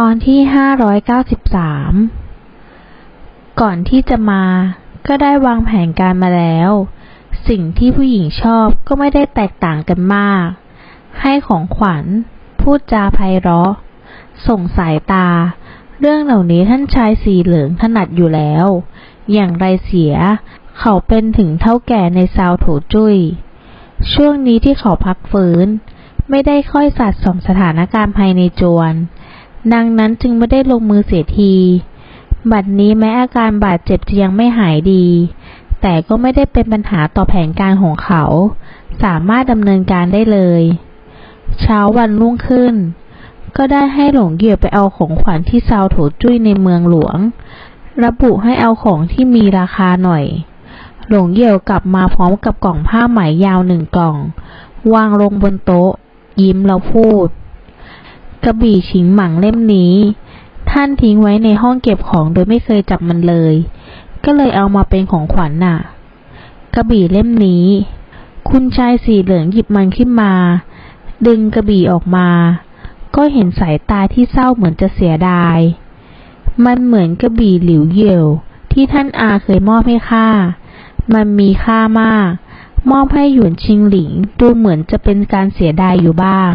ตอนที่593ก่อนที่จะมาก็ได้วางแผนการมาแล้ว สิ่งที่ผู้หญิงชอบก็ไม่ได้แตกต่างกันมาก ให้ของขวัญ พูดจาไพเราะ ส่งสายตา เรื่องเหล่านี้ท่านชายสีเหลืองถนัดอยู่แล้ว อย่างไรเสีย เขาเป็นถึงเท่าแก่ในซาวโถจุ้ย ช่วงนี้ที่เขาพักฟื้น ไม่ได้ค่อยสัดส่องสถานการณ์ภายในจวน ดังนั้นจึงไม่ได้ลงมือเสียที บัดนี้แม้อาการบาดเจ็บจะยังไม่หายดี แต่ก็ไม่ได้เป็นปัญหาต่อแผนการของเขา สามารถดำเนินการได้เลย เช้าวันรุ่งขึ้น ก็ได้ให้หลงเหยื่อไปเอาของขวัญที่ซาวโถจุ้ยในเมืองหลวง ระบุให้เอาของที่มีราคาหน่อย หลงเหยี่ยวกลับมาพร้อมกับกล่องผ้าไหมยาวหนึ่งกล่อง วางลงบนโต๊ะ ยิ้มแล้วพูด กระบี่ฉิงหมังเล่มนี้ ท่านทิ้งไว้ในห้องเก็บของโดยไม่เคยจับมันเลย ก็เลยเอามาเป็นของขวัญน่ะ กระบี่เล่มนี้ คุณชายสีเหลืองหยิบมันขึ้นมา ดึงกระบี่ออกมา ก็เห็นสายตาที่เศร้าเหมือนจะเสียดาย มันเหมือนกระบี่หลิวเหยี่ยวที่ท่านอาเคยมอบให้ข้า มันมีค่ามาก มอบให้หยวนชิงหลิงดูเหมือนจะเป็นการเสียดายอยู่บ้าง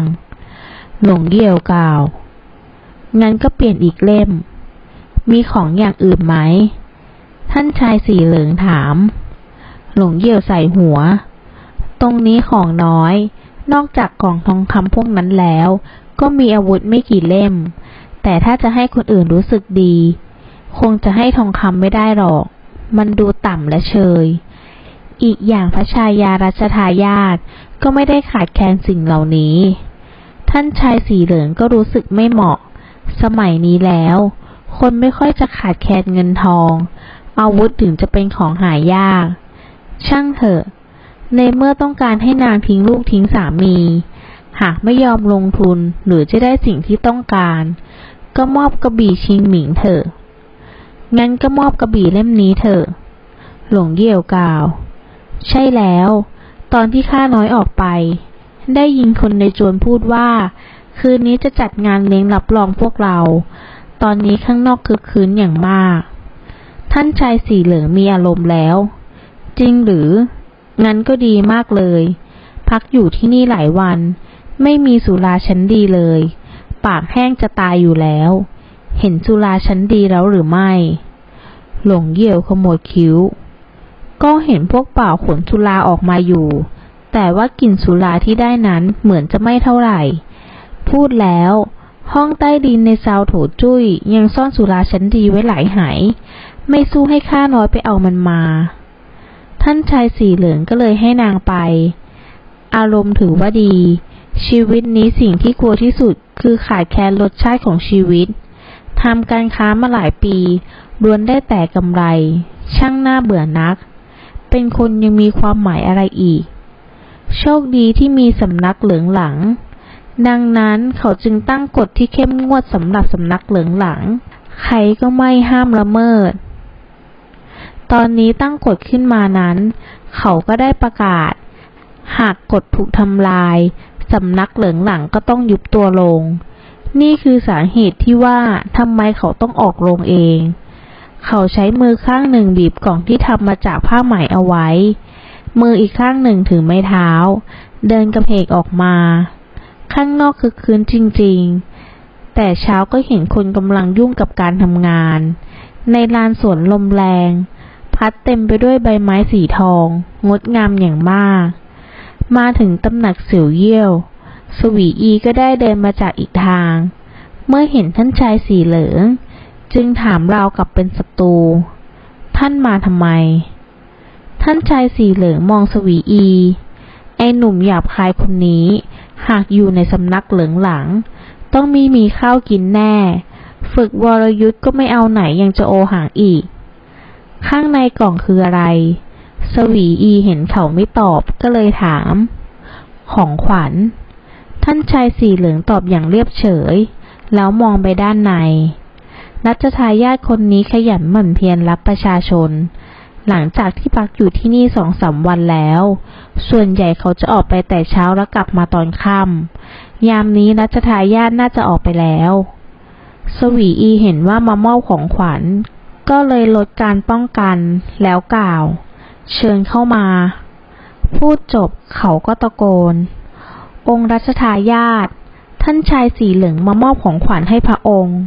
หลงเยี่ยวกล่าว งั้นก็เปลี่ยนอีกเล่ม มีของอย่างอื่นไหม ท่านชายสีเหลืองถาม หลงเยี่ยวใส่หัว ตรงนี้ของน้อย นอกจากกล่องทองคำพวกนั้นแล้ว ก็มีอาวุธไม่กี่เล่ม แต่ถ้าจะให้คนอื่นรู้สึกดี คงจะให้ทองคำไม่ได้หรอก มันดูต่ำและเชยอีกอย่างพระชายารัชทายาทก็ไม่ได้ขาดแคลนสิ่งเหล่านี้ ท่านชายสีเหลืองก็รู้สึกไม่เหมาะ สมัยนี้แล้ว คนไม่ค่อยจะขาดแคลนเงินทอง อาวุธถึงจะเป็นของหายาก ช่างเถอะ ในเมื่อต้องการให้นางทิ้งลูกทิ้งสามี หากไม่ยอมลงทุนหรือจะได้สิ่งที่ต้องการ ก็มอบกระบี่ชิงหมิงเถอะ งั้นก็มอบกระบี่เล่มนี้เถอะ หลงเยี่ยวกล่าว ใช่แล้ว ตอนที่ข้าน้อยออกไป ได้ยินคนในจวนพูดว่า คืนนี้จะจัดงานเลี้ยงรับรองพวกเรา ตอนนี้ข้างนอกคือคืนอย่างมาก ท่านชายสีเหลืองมีอารมณ์แล้ว จริงหรือ งั้นก็ดีมากเลย พักอยู่ที่นี่หลายวัน ไม่มีสุราชั้นดีเลย ปากแห้งจะตายอยู่แล้ว เห็นสุราชั้นดีแล้วหรือไม่ หลงเยี่ยวขโมยคิ้ว ก็เห็นพวกเป่าขนสุราออกมาอยู่ แต่ว่ากลิ่นสุราที่ได้นั้นเหมือนจะไม่เท่าไหร่ พูดแล้ว ห้องใต้ดินในซาวโถจุ้ยยังซ่อนสุราชั้นดีไว้หลายหาย ไม่สู้ให้ข้าน้อยไปเอามันมา ท่านชายสีเหลืองก็เลยให้นางไป อารมณ์ถือว่าดี ชีวิตนี้สิ่งที่กลัวที่สุดคือขาดแคลนรสชาติของชีวิตทำการค้ามาหลายปีล้วนได้แต่กำไร ช่างน่าเบื่อนัก เป็นคนยังมีความหมายอะไรอีก โชคดีที่มีสำนักเหลืองหลัง ดังนั้นเขาจึงตั้งกฎที่เข้มงวดสำหรับสำนักเหลืองหลัง ใครก็ไม่ห้ามละเมิด ตอนนี้ตั้งกฎขึ้นมานั้น เขาก็ได้ประกาศ หากกฎถูกทำลายสำนักเหลืองหลังก็ต้องยุบตัวลง นี่คือสาเหตุที่ว่าทำไมเขาต้องออกโรงเอง เขาใช้มือข้างหนึ่งบีบกล่องที่ทำมาจากผ้าไหมเอาไว้ มืออีกข้างหนึ่งถือไม้เท้า เดินกระเพกออกมา ข้างนอกคือคืนจริงๆ แต่เช้าก็เห็นคนกำลังยุ่งกับการทำงาน ในลานสวนลมแรง พัดเต็มไปด้วยใบไม้สีทอง งดงามอย่างมาก มาถึงตำหนักเสี่ยวเยี่ยว สวีอีก็ได้เดินมาจากอีกทาง เมื่อเห็นท่านชายสีเหลือง จึงถามราวกับเป็นศัตรู ท่านมาทำไม ท่านชายสีเหลืองมองสวีอี ไอหนุ่มหยาบคายคนนี้ หากอยู่ในสำนักเหลืองหลัง ต้องมีมีข้าวกินแน่ ฝึกวรยุทธ์ก็ไม่เอาไหนยังจะโอหางอีก ข้างในกล่องคืออะไร สวีอีเห็นเขาไม่ตอบก็เลยถาม ของขวัญ ท่านชายสีเหลืองตอบอย่างเรียบเฉย แล้วมองไปด้านในรัชทายาทคนนี้ขยันหมั่นเพียรรับประชาชน หลังจากที่พักอยู่ที่นี่สองสามวันแล้ว ส่วนใหญ่เขาจะออกไปแต่เช้าแล้วกลับมาตอนค่ำยามนี้รัชทายาทน่าจะออกไปแล้ว สวีอีเห็นว่ามามอบของขวัญ ก็เลยลดการป้องกันแล้วกล่าว เชิญเข้ามา พูดจบเขาก็ตะโกน องค์รัชทายาทท่านชายสีเหลืองมามอบของขวัญให้พระองค์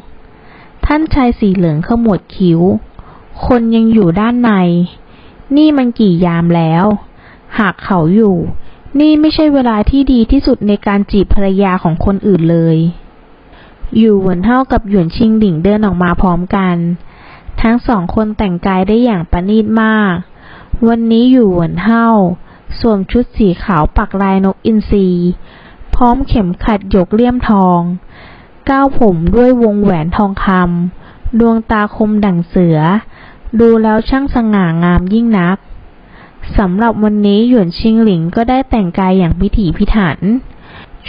ท่านชายสีเหลืองขมวดคิ้ว คนยังอยู่ด้านใน นี่มันกี่ยามแล้ว หากเขาอยู่ นี่ไม่ใช่เวลาที่ดีที่สุดในการจีบภรรยาของคนอื่นเลยอยู่หวนเท่ากับหยวนชิงหลิงเดินออกมาพร้อมกัน ทั้งสองคนแต่งกายได้อย่างประณีตมาก วันนี้อยู่หวนเท่าสวมชุดสีขาวปักลายนกอินทรีพร้อมเข็มขัดหยกเลี่ยมทอง ก้าวผมด้วยวงแหวนทองคำดวงตาคมดั่งเสือ ดูแล้วช่างสง่างามยิ่งนักสำหรับวันนี้หยวนชิงหลิงก็ได้แต่งกายอย่างพิถีพิถัน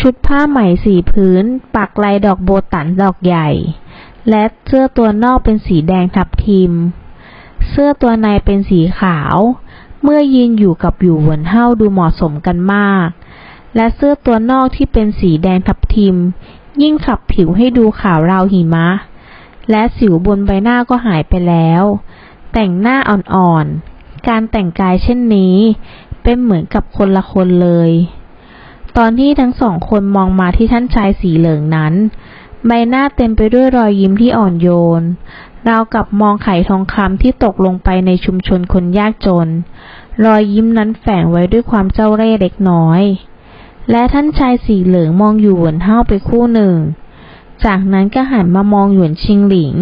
ชุดผ้าไหมสีพื้น ปักลายดอกโบตันดอกใหญ่ และเสื้อตัวนอกเป็นสีแดงทับทิม เสื้อตัวในเป็นสีขาว เมื่อยืนอยู่กับอยู่หวนเฮาดูเหมาะสมกันมาก และเสื้อตัวนอกที่เป็นสีแดงทับทิม ยิ่งขับผิวให้ดูขาวราวหิมะ และสิวบนใบหน้าก็หายไปแล้ว แต่งหน้าอ่อนๆ การแต่งกายเช่นนี้ เป็นเหมือนกับคนละคนเลย ตอนที่ทั้งสองคนมองมาที่ท่านชายสีเหลืองนั้น ใบหน้าเต็มไปด้วยรอยยิ้มที่อ่อนโยนราวกับมองไข่ทองคำที่ตกลงไปในชุมชนคนยากจน รอยยิ้มนั้นแฝงไว้ด้วยความเจ้าเร่ห์เล็กน้อย และท่านชายสีเหลืองมองอยู่หวนเท่าไปคู่หนึ่ง จากนั้นก็หันมามองหยวนชิงหลิง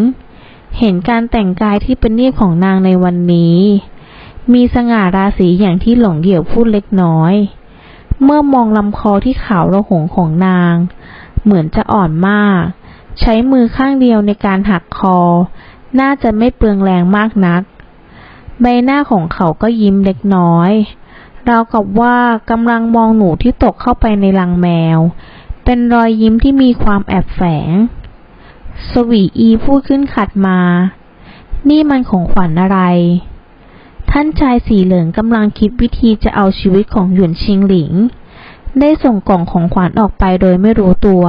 เห็นการแต่งกายที่เป็นเนียบของนางในวันนี้ มีสง่าราศีอย่างที่หลงเหี่ยวพูดเล็กน้อย เมื่อมองลำคอที่ขาวระหงของนาง เหมือนจะอ่อนมาก ใช้มือข้างเดียวในการหักคอ น่าจะไม่เปลืองแรงมากนัก ใบหน้าของเขาก็ยิ้มเล็กน้อยราวกับว่ากำลังมองหนูที่ตกเข้าไปในรังแมว เป็นรอยยิ้มที่มีความแอบแฝง สวีอีพูดขึ้นขัดมา นี่มันของขวัญอะไร ท่านชายสีเหลืองกำลังคิดวิธีจะเอาชีวิตของหยวนชิงหลิง ได้ส่งกล่องของขวัญออกไปโดยไม่รู้ตัว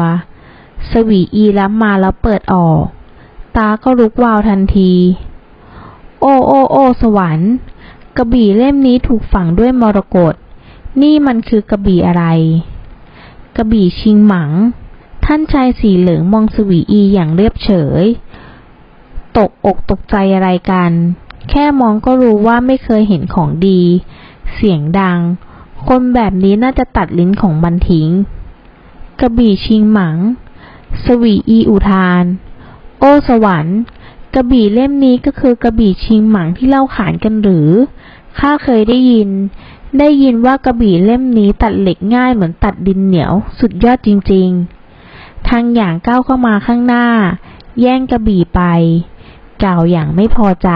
สวีอีรับมาแล้วเปิดออก ตาก็ลุกวาวทันที โอ้โอ้โอ้สวรรค์ กระบี่เล่มนี้ถูกฝังด้วยมรกต นี่มันคือกระบี่อะไร กระบี่ชิงหมัง ท่านชายสีเหลืองมองสวีอีอย่างเรียบเฉย ตกอกตกใจอะไรกัน แค่มองก็รู้ว่าไม่เคยเห็นของดี เสียงดัง คนแบบนี้น่าจะตัดลิ้นของมันทิ้ง กระบี่ชิงหมัง สวีอีอุทาน โอ้สวรรค์ กระบี่เล่มนี้ก็คือกระบี่ชิงหมังที่เล่าขานกันหรือ ข้าเคยได้ยินได้ยินว่ากระบี่เล่มนี้ตัดเหล็กง่ายเหมือนตัดดินเหนียว สุดยอดจริง ๆ ทางอย่างก้าวเข้ามาข้างหน้า แย่งกระบี่ไป กล่าวอย่างไม่พอใจ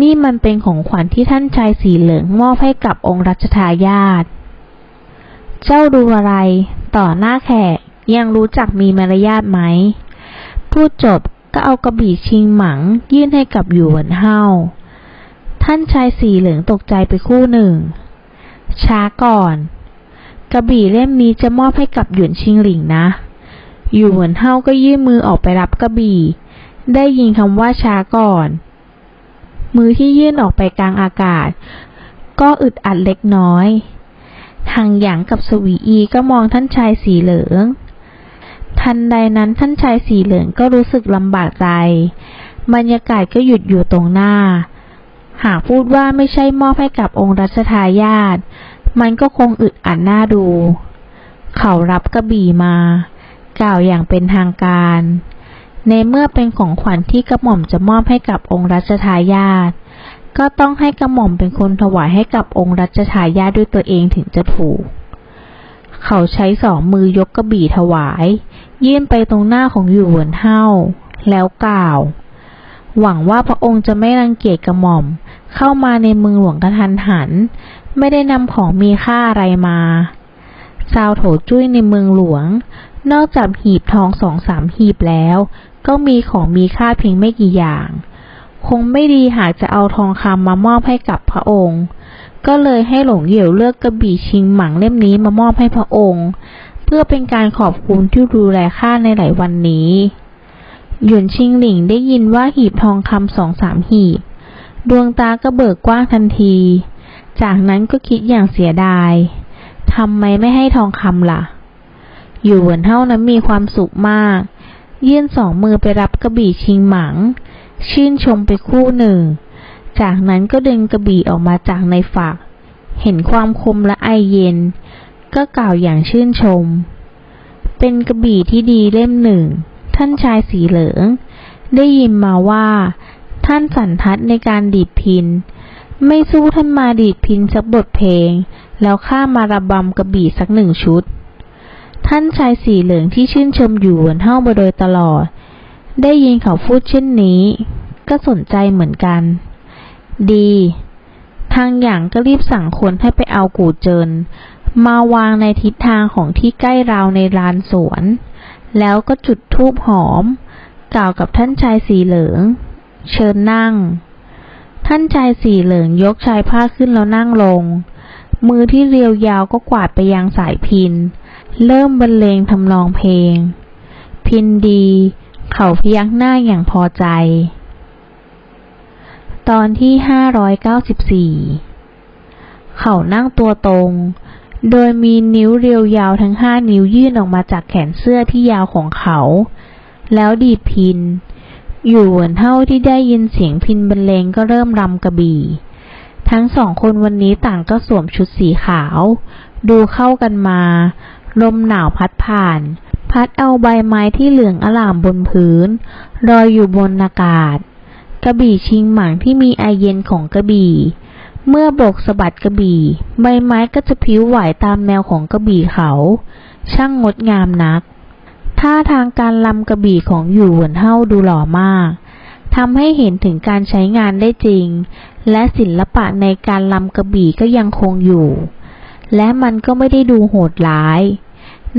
นี่มันเป็นของขวัญที่ท่านชายสีเหลืองมอบให้กับองค์รัชทายาทเจ้าดูอะไร ต่อหน้าแขกยังรู้จักมีมารยาทไหม พูดจบก็เอากระบี่ชิงหมัง ยื่นให้กับหยวนเฮาท่านชายสีเหลืองตกใจไปคู่หนึ่ง ช้าก่อน กระบี่เล่มนี้จะมอบให้กับหยวนชิงหลิงนะ อยู่เหยวนเฮาก็ยื่นมือออกไปรับกระบี่ ได้ยินคำว่าช้าก่อน มือที่ยื่นออกไปกลางอากาศ ก็อึดอัดเล็กน้อย ทางหยางกับสวีอีก็มองท่านชายสีเหลือง ทันใดนั้นท่านชายสีเหลืองก็รู้สึกลำบากใจ บรรยากาศก็หยุดอยู่ตรงหน้า หากพูดว่าไม่ใช่มอบให้กับองค์รัชทายาทมันก็คงอึดอัดหน้าดู เขารับกระบี่มา กล่าวอย่างเป็นทางการ ในเมื่อเป็นของขวัญที่กระหม่อมจะมอบให้กับองค์รัชทายาทก็ต้องให้กระหม่อมเป็นคนถวายให้กับองค์รัชทายาทด้วยตัวเองถึงจะถูก เขาใช้สองมือยกกระบี่ถวาย ยื่นไปตรงหน้าของหยวนเฮาแล้วกล่าว หวังว่าพระองค์จะไม่รังเกียจกระหม่อม เข้ามาในเมืองหลวงกระทันหัน ไม่ได้นำของมีค่าอะไรมาซาวโถจุ้ยในเมืองหลวง นอกจากหีบทองสองสามหีบแล้ว ก็มีของมีค่าเพียงไม่กี่อย่าง คงไม่ดีหากจะเอาทองคำมามอบให้กับพระองค์ ก็เลยให้หลงเหยี่ยวเลือกกระบี่ชิงหมังเล่มนี้มามอบให้พระองค์ เพื่อเป็นการขอบคุณที่ดูแลข้าในหลายวันนี้หยวนชิงหลิงได้ยินว่าหีบทองคำสองสามหีบ ดวงตาก็เบิกกว้างทันที จากนั้นก็คิดอย่างเสียดายทำไมไม่ให้ทองคำล่ะ อยู่เหวินเท่านั้นมีความสุขมาก ยื่นสองมือไปรับกระบี่ชิงหมัง ชื่นชมไปคู่หนึ่ง จากนั้นก็ดึงกระบี่ออกมาจากในฝัก เห็นความคมและไอเย็น ก็กล่าวอย่างชื่นชม เป็นกระบี่ที่ดีเล่มหนึ่ง ท่านชายสีเหลือง ได้ยินมาว่า ท่านสันทัดในการดีดพิน ไม่สู้ท่านมาดีดพินสักบทเพลง แล้วข้ามาระบำกระบี่สักหนึ่งชุด ท่านชายสีเหลืองที่ชื่นชมอยู่เหวนเฮ้ามาโดยตลอด ได้ยินเขาพูดเช่นนี้ ก็สนใจเหมือนกัน ดี ทางอย่างก็รีบสั่งคนให้ไปเอากูเจิน มาวางในทิศทางของที่ใกล้ราวในลานสวน แล้วก็จุดธูปหอม กล่าวกับท่านชายสีเหลือง เชิญนั่ง ท่านชายสีเหลืองยกชายผ้าขึ้นแล้วนั่งลง มือที่เรียวยาวก็กวาดไปยังสายพิน เริ่มบรรเลงทำนองเพลง พินดี เขาพยักหน้าอย่างพอใจ ตอนที่ห้าร้อยเก้าสิบสี่เขานั่งตัวตรง โดยมีนิ้วเรียวยาวทั้งห้านิ้วยื่นออกมาจากแขนเสื้อที่ยาวของเขา แล้วดีดพิน อยู่เหมือนเท่าที่ได้ยินเสียงพินบรรเลงก็เริ่มรำกระบี่ ทั้งสองคนวันนี้ต่างก็สวมชุดสีขาว ดูเข้ากันมา ลมหนาวพัดผ่าน พัดเอาใบไม้ที่เหลืองอล่ามบนพื้นลอยอยู่บนอากาศ กระบี่ชิงหมางที่มีไอเย็นของกระบี่ เมื่อโบกสะบัดกระบี่ ใบไม้ก็จะพิ้วไหวตามแนวของกระบี่เขา ช่างงดงามนักท่าทางการลำกระบี่ของอยู่หวนเฮาดูหล่อมากทำให้เห็นถึงการใช้งานได้จริง และศิลปะในการลำกระบี่ก็ยังคงอยู่ และมันก็ไม่ได้ดูโหดร้าย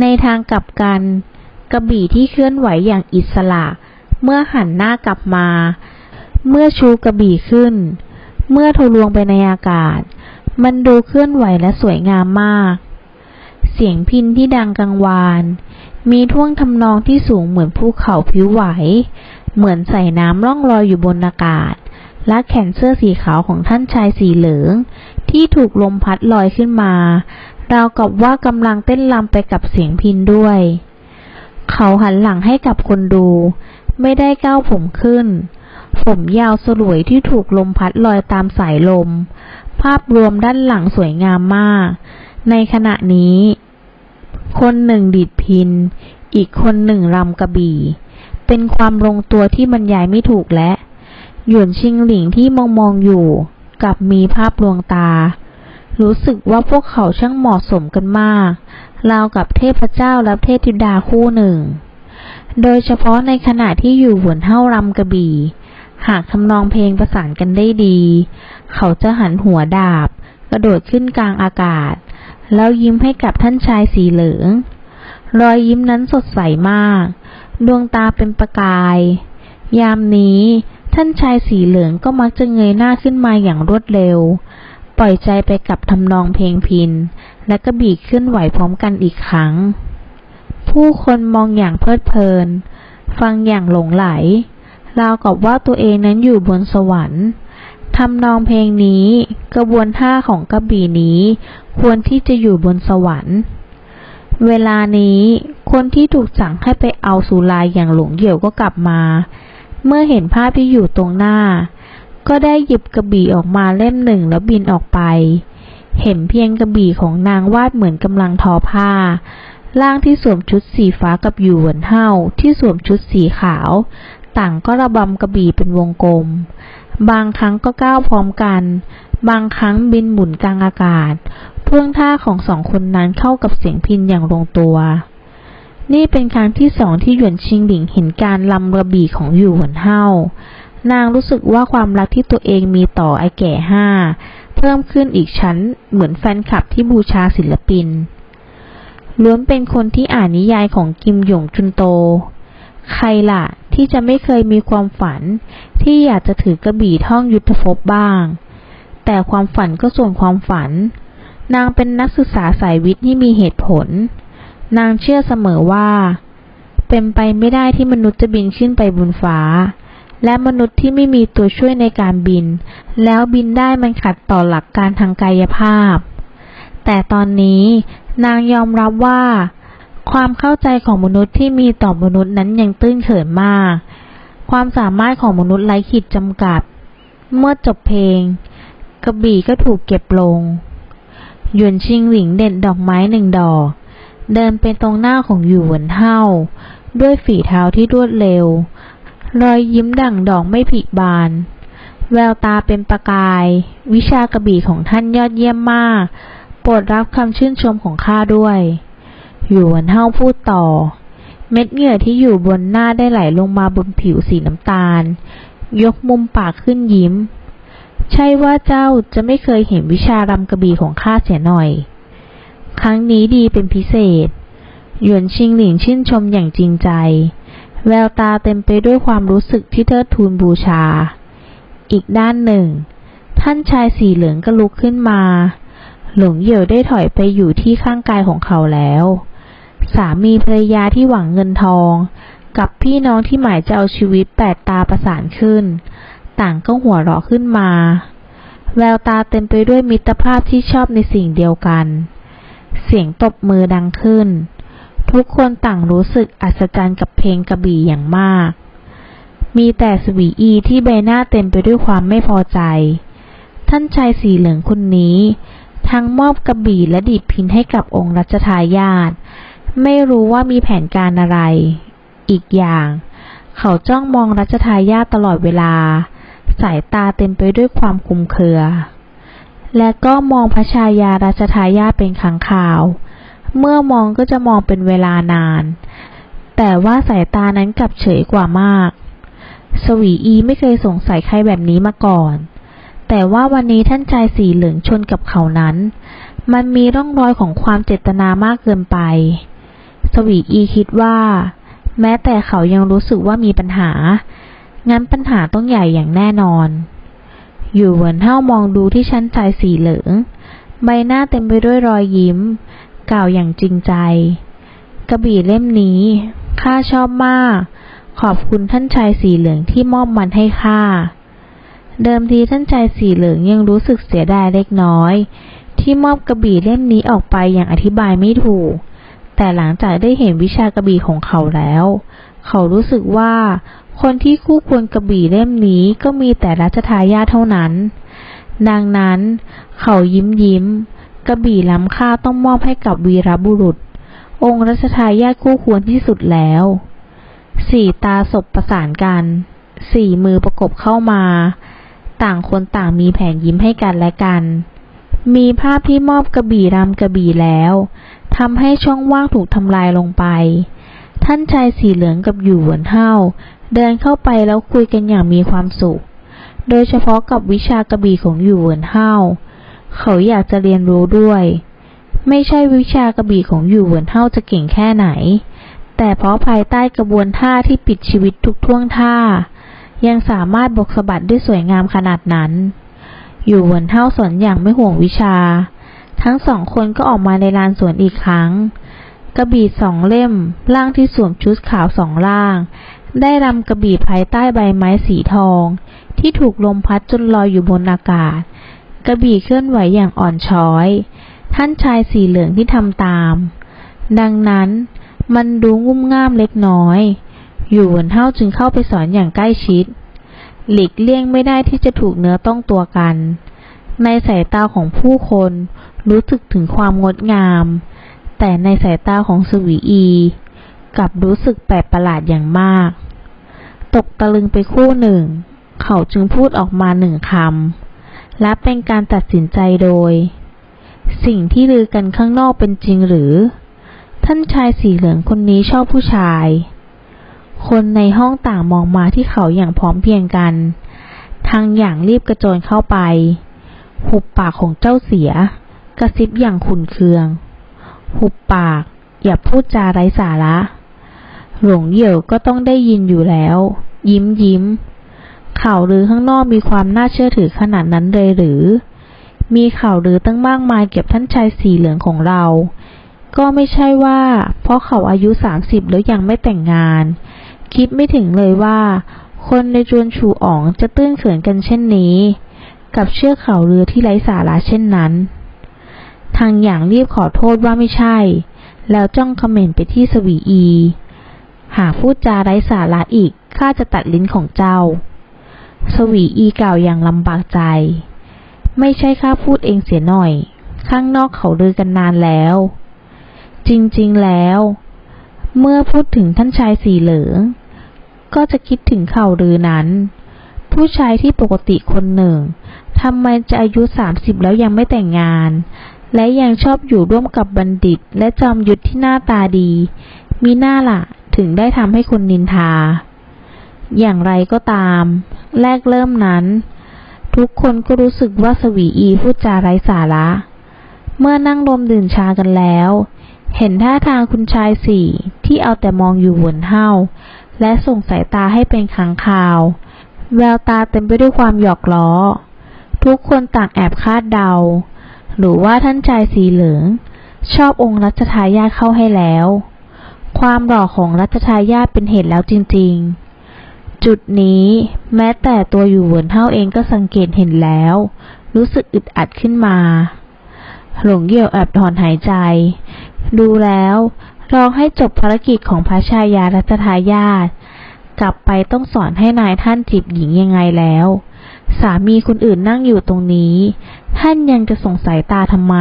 ในทางกลับกัน กระบี่ที่เคลื่อนไหวอย่างอิสระ เมื่อหันหน้ากลับมา เมื่อชูกระบี่ขึ้น เมื่อทะลวงไปในอากาศ มันดูเคลื่อนไหวและสวยงามมาก เสียงพินที่ดังกังวาน มีท่วงทำนองที่สูงเหมือนภูเขาผิวไหว เหมือนใส่น้ำล่องลอยอยู่บนอากาศ และแขนเสื้อสีขาวของท่านชายสีเหลืองที่ถูกลมพัดลอยขึ้นมา ราวกับว่ากำลังเต้นรำไปกับเสียงพินด้วย เขาหันหลังให้กับคนดู ไม่ได้ก้าวผมขึ้น ผมยาวสลวยที่ถูกลมพัดลอยตามสายลม ภาพรวมด้านหลังสวยงามมาก ในขณะนี้ คนหนึ่งดีดพิน อีกคนหนึ่งรำกระบี่ เป็นความลงตัวที่บรรยายไม่ถูกและ หยวนชิงหลิงที่มองมองอยู่ กับมีภาพลวงตา รู้สึกว่าพวกเขาช่างเหมาะสมกันมาก ราวกับเทพเจ้าและเทพธิดาคู่หนึ่ง โดยเฉพาะในขณะที่อยู่หวนเท่ารำกระบี่ หากทำนองเพลงประสานกันได้ดี เขาจะหันหัวดาบ กระโดดขึ้นกลางอากาศ แล้วยิ้มให้กับท่านชายสีเหลือง รอยยิ้มนั้นสดใสมาก ดวงตาเป็นประกาย ยามนี้ท่านชายสีเหลืองก็มักจะเงยหน้าขึ้นมาอย่างรวดเร็ว ปล่อยใจไปกับทำนองเพลงพิน และก็บีกขึ้นไหวพร้อมกันอีกครั้ง ผู้คนมองอย่างเพลิดเพลิน ฟังอย่างหลงไหล ราวกับว่าตัวเองนั้นอยู่บนสวรรค์ทำนองเพลงนี้กระบวนท่าของกระบี่นี้ ควรที่จะอยู่บนสวรรค์ เวลานี้คนที่ถูกสั่งให้ไปเอาสุรายอย่างหลงเหี่ยวก็กลับมา เมื่อเห็นภาพที่อยู่ตรงหน้า ก็ได้หยิบกระบี่ออกมาเล่มหนึ่งแล้วบินออกไป เห็นเพียงกระบี่ของนางวาดเหมือนกำลังทอผ้า ร่างที่สวมชุดสีฟ้ากับอยู่หวนเฮาที่สวมชุดสีขาว ต่างก็ระบำกระบี่เป็นวงกลม บางครั้งก็ก้าวพร้อมกัน บางครั้งบินหมุนกลางอากาศท่วงท่าของสองคนนั้นเข้ากับเสียงพินอย่างลงตัว นี่เป็นครั้งที่สองที่หยวนชิงหลิงเห็นการลำกระบี่ของอยู่หวนเฮา นางรู้สึกว่าความรักที่ตัวเองมีต่อไอ้แก่ห้าเพิ่มขึ้นอีกชั้นเหมือนแฟนคลับที่บูชาศิลปินล้วนเป็นคนที่อ่านนิยายของกิมหยงจุนโต ใครล่ะ ที่จะไม่เคยมีความฝัน ที่อยากจะถือกระบี่ท่องยุทธภพบ้าง แต่ความฝันก็ส่วนความฝัน นางเป็นนักศึกษาสายวิทย์ที่มีเหตุผล นางเชื่อเสมอว่า เป็นไปไม่ได้ที่มนุษย์จะบินขึ้นไปบนฟ้า และมนุษย์ที่ไม่มีตัวช่วยในการบิน แล้วบินได้มันขัดต่อหลักการทางกายภาพ แต่ตอนนี้นางยอมรับว่า ความเข้าใจของมนุษย์ที่มีต่อมนุษย์นั้นยังตื้นเขินมาก ความสามารถของมนุษย์ไร้ขีดจำกัด เมื่อจบเพลง กระบี่ก็ถูกเก็บลง หยวนชิงหลิงเด็ดดอกไม้หนึ่งดอก เดินไปตรงหน้าของหยวนเฮาด้วยฝีเท้าที่รวดเร็ว รอยยิ้มดั่งดอกไม่ผลิบาน แววตาเป็นประกาย วิชากระบี่ของท่านยอดเยี่ยมมาก โปรดรับคำชื่นชมของข้าด้วยหยวนเฮาพูดต่อ เม็ดเหงื่อที่อยู่บนหน้าได้ไหลลงมาบนผิวสีน้ำตาล ยกมุมปากขึ้นยิ้ม ใช่ว่าเจ้าจะไม่เคยเห็นวิชารำกระบี่ของข้าเสียหน่อย ครั้งนี้ดีเป็นพิเศษหยวนชิงหลิงชื่นชมอย่างจริงใจ แววตาเต็มไปด้วยความรู้สึกที่เทิดทูนบูชา อีกด้านหนึ่ง ท่านชายสีเหลืองก็ลุกขึ้นมา หลงเหยี่ยวได้ถอยไปอยู่ที่ข้างกายของเขาแล้ว สามีภรรยาที่หวังเงินทอง กับพี่น้องที่หมายจะเอาชีวิตแปดตาประสานขึ้น ต่างก็หัวเราะขึ้นมา แววตาเต็มไปด้วยมิตรภาพที่ชอบในสิ่งเดียวกัน เสียงตบมือดังขึ้น ทุกคนต่างรู้สึกอัศจรรย์กับเพลงกระบี่อย่างมาก มีแต่สวีอีที่ใบหน้าเต็มไปด้วยความไม่พอใจ ท่านชายสีเหลืองคนนี้ ทั้งมอบกระบี่และดีดพินให้กับองค์รัชทายาทไม่รู้ว่ามีแผนการอะไร อีกอย่าง เขาจ้องมองรัชทายาทตลอดเวลา สายตาเต็มไปด้วยความคุมเคือ และก็มองพระชายารัชทายาทเป็นขังข่าว เมื่อมองก็จะมองเป็นเวลานาน แต่ว่าสายตานั้นกลับเฉยกว่ามาก สวีอีไม่เคยสงสัยใครแบบนี้มาก่อน แต่ว่าวันนี้ท่านชายสีเหลืองชนกับเขานั้น มันมีร่องรอยของความเจตนามากเกินไป สวีอีคิดว่า แม้แต่เขายังรู้สึกว่ามีปัญหา งั้นปัญหาต้องใหญ่อย่างแน่นอน อยู่เหวินเท่ามองดูที่ชั้นชายสีเหลืองใบหน้าเต็มไปด้วยรอยยิ้ม กล่าวอย่างจริงใจ กระบี่เล่มนี้ข้าชอบมาก ขอบคุณท่านชายสีเหลืองที่มอบมันให้ข้าเดิมทีท่านชายสีเหลืองยังรู้สึกเสียดายเล็กน้อย ที่มอบกระบี่เล่มนี้ออกไปอย่างอธิบายไม่ถูก แต่หลังจากได้เห็นวิชากระบี่ของเขาแล้ว เขารู้สึกว่า คนที่คู่ควรกระบี่เล่มนี้ก็มีแต่รัชทายาทเท่านั้น ดังนั้น เขายิ้มยิ้ม กระบี่ล้ำค่าต้องมอบให้กับวีรบุรุษ องค์รัชทายาทคู่ควรที่สุดแล้ว สี่ตาศพประสานกัน สี่มือประกบเข้ามา ต่างคนต่างมีแผนยิ้มให้กันและกัน มีภาพที่มอบกระบี่รำกระบี่แล้วทำให้ช่องว่างถูกทำลายลงไป ท่านชายสีเหลืองกับหยู่หวนเฮาเดินเข้าไปแล้วคุยกันอย่างมีความสุข โดยเฉพาะกับวิชากระบี่ของหยู่หวนเฮา เขาอยากจะเรียนรู้ด้วย ไม่ใช่วิชากระบี่ของหยู่หวนเฮาจะเก่งแค่ไหน แต่เพราะภายใต้กระบวนท่าที่ปิดชีวิตทุกท่วงท่า ยังสามารถบกสะบัดได้สวยงามขนาดนั้น อยู่หวนเท่าสอนอย่างไม่ห่วงวิชา ทั้งสองคนก็ออกมาในลานสวนอีกครั้ง กระบี่สองเล่มร่างที่สวมชุดขาวสองล่าง ได้รำกระบี่ภายใต้ใบไม้สีทอง ที่ถูกลมพัดจนลอยอยู่บนอากาศ กระบี่เคลื่อนไหวอย่างอ่อนช้อย ท่านชายสีเหลืองที่ทำตาม ดังนั้นมันดูงุ่มง่ามเล็กน้อย อยู่หวนเท่าจึงเข้าไปสอนอย่างใกล้ชิด หลีกเลี่ยงไม่ได้ที่จะถูกเนื้อต้องตัวกัน ในสายตาของผู้คนรู้สึกถึงความงดงาม แต่ในสายตาของสวีอี กลับรู้สึกแปลกประหลาดอย่างมาก ตกตะลึงไปคู่หนึ่ง เขาจึงพูดออกมาหนึ่งคำ และเป็นการตัดสินใจโดย สิ่งที่ลือกันข้างนอกเป็นจริงหรือ ท่านชายสีเหลืองคนนี้ชอบผู้ชาย คนในห้องต่างมองมาที่เขาอย่างพร้อมเพียงกัน ทางอย่างรีบกระโจนเข้าไปหุบปากของเจ้าเสีย กระซิบอย่างขุนเคือง หุบปาก อย่าพูดจาไร้สาระ หลงเหยี่ยวก็ต้องได้ยินอยู่แล้ว ยิ้มยิ้ม ข่าวลือข้างนอกมีความน่าเชื่อถือขนาดนั้นเลยหรือ มีข่าวลือตั้งมากมายเก็บท่านชายสีเหลืองของเรา ก็ไม่ใช่ว่า เพราะเขาอายุ30แล้วยังไม่แต่งงาน คิดไม่ถึงเลยว่า คนในจวนชูอ๋องจะตื้นเขินกันเช่นนี้ กับเชื่อกเขาเรือที่ไร้สาระเช่นนั้น ทางอย่างรีบขอโทษว่าไม่ใช่ แล้วจ้องคอมเมนต์ไปที่สวีอี หากพูดจาไร้สาระอีกข้าจะตัดลิ้นของเจ้า สวีอีกล่าวอย่างลำบากใจ ไม่ใช่ข้าพูดเองเสียหน่อย ข้างนอกเขาลือกันนานแล้ว จริงๆแล้ว เมื่อพูดถึงท่านชายสีเหลือง ก็จะคิดถึงเข่าลือนั้น ผู้ชายที่ปกติคนหนึ่งทำไมจะอายุสามสิบแล้วยังไม่แต่งงาน และยังชอบอยู่ร่วมกับบัณฑิต และจอมยุทธที่หน้าตาดี มีหน้าล่ะถึงได้ทำให้คนนินทา อย่างไรก็ตาม แรกเริ่มนั้น ทุกคนก็รู้สึกว่าสวีอีพูดจาไร้สาระ เมื่อนั่งรมดื่มชากันแล้ว เห็นท่าทางคุณชายสี่ที่เอาแต่มองอยู่หวนเห้า และส่งสายตาให้เป็นขังข่าว แววตาเต็มไปด้วยความหยอกล้อ ทุกคนต่างแอบคาดเดา หรือว่าท่านชายสีเหลือง ชอบองค์รัชทายาทเข้าให้แล้ว ความหล่อของรัชทายาทเป็นเหตุแล้วจริง ๆ จุดนี้แม้แต่ตัวอยู่เหวินเท่าเองก็สังเกตเห็นแล้ว รู้สึกอึดอัดขึ้นมา หลงเหี่ยวแอบถอนหายใจ ดูแล้วรองให้จบภารกิจของพระชายารัชทายาทกลับไปต้องสอนให้นายท่านจีบหญิงยังไงแล้ว สามีคนอื่นนั่งอยู่ตรงนี้ ท่านยังจะสงสัยตาทำไม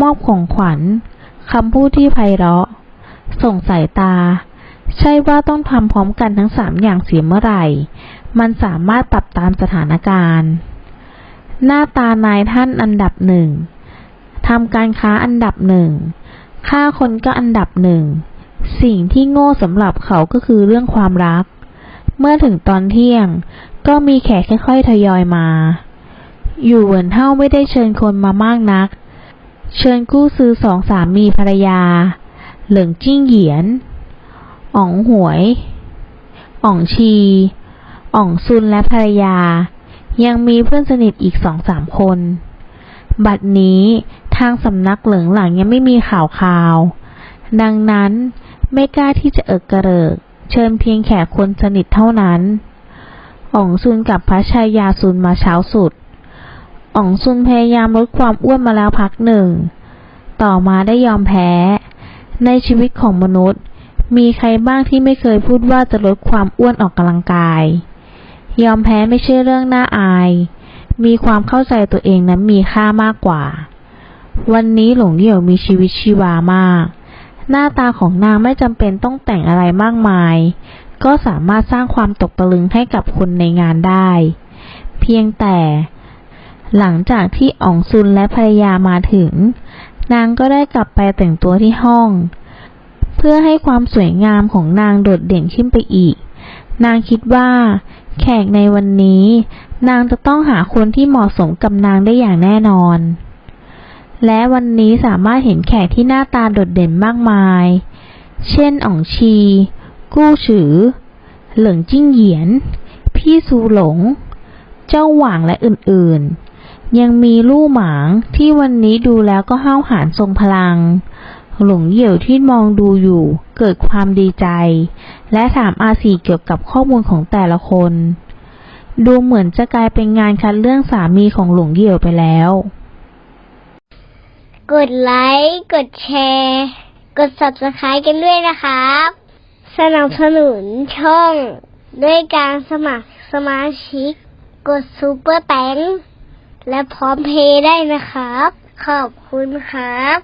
มอบของขวัญคำพูดที่ไพเราะส่งสายตา ใช่ว่าต้องทำพร้อมกันทั้งสามอย่างเสียเมื่อไหร่ มันสามารถปรับตามสถานการณ์ หน้าตานายท่านอันดับหนึ่งทำการค้าอันดับหนึ่งฆ่าคนก็อันดับหนึ่ง สิ่งที่โง่สำหรับเขาก็คือเรื่องความรัก เมื่อถึงตอนเที่ยง ก็มีแขกค่อยๆทยอยมา อยู่เหวินเท่าไม่ได้เชิญคนมามากนัก เชิญกู้ซื้อสองสามีภรรยา เหลิงจิ้งเหยียน อ๋องหวย อ๋องชี อ๋องซุนและภรรยา ยังมีเพื่อนสนิทอีกสองสามคน บัดนี้ทางสำนักเหลิงหลังยังไม่มีข่าวข่าว ดังนั้นไม่กล้าที่จะเอิกกระเริก เชิญเพียงแขกคนสนิทเท่านั้นอ๋องซุนกับพระชายาซุนมาเช้าสุดอ๋องซุนพยายามลดความอ้วนมาแล้วพักหนึ่ง ต่อมาได้ยอมแพ้ ในชีวิตของมนุษย์ มีใครบ้างที่ไม่เคยพูดว่าจะลดความอ้วนออกกำลังกาย ยอมแพ้ไม่ใช่เรื่องน่าอาย มีความเข้าใจตัวเองนั้นมีค่ามากกว่า วันนี้หลงเหี่ยวมีชีวิตชีวามาก หน้าตาของนางไม่จำเป็นต้องแต่งอะไรมากมาย ก็สามารถสร้างความตกตะลึงให้กับคนในงานได้ เพียงแต่ หลังจากที่อ๋องซุนและภรรยามาถึง นางก็ได้กลับไปแต่งตัวที่ห้อง พื่อให้ความสวยงามของนางโดดเด่นขึ้นไปอีก นางคิดว่า แขกในวันนี้ นางจะต้องหาคนที่เหมาะสมกับนางได้อย่างแน่นอน และวันนี้สามารถเห็นแขกที่หน้าตาโดดเด่นมากมาย เช่นอ๋องชี กู้ฉือ เหลิงจิ้งเหยียน พี่ซูหลง เจ้าหว่างและอื่นๆ ยังมีลู่หมางที่วันนี้ดูแล้วก็ห้าวหาญทรงพลัง หลงเหี่ยวที่มองดูอยู่ เกิดความดีใจ และถามอาสีเกี่ยวกับข้อมูลของแต่ละคน ดูเหมือนจะกลายเป็นงานคัดเรื่องสามีของหลงเหี่ยวไปแล้ว กดไลค์ กดแชร์ กด subscribe กันด้วยนะครับ สนับสนุนช่อง ด้วยการสมัครสมาชิก กดซูเปอร์แตงและพร้อมเพย์ได้นะครับ ขอบคุณครับ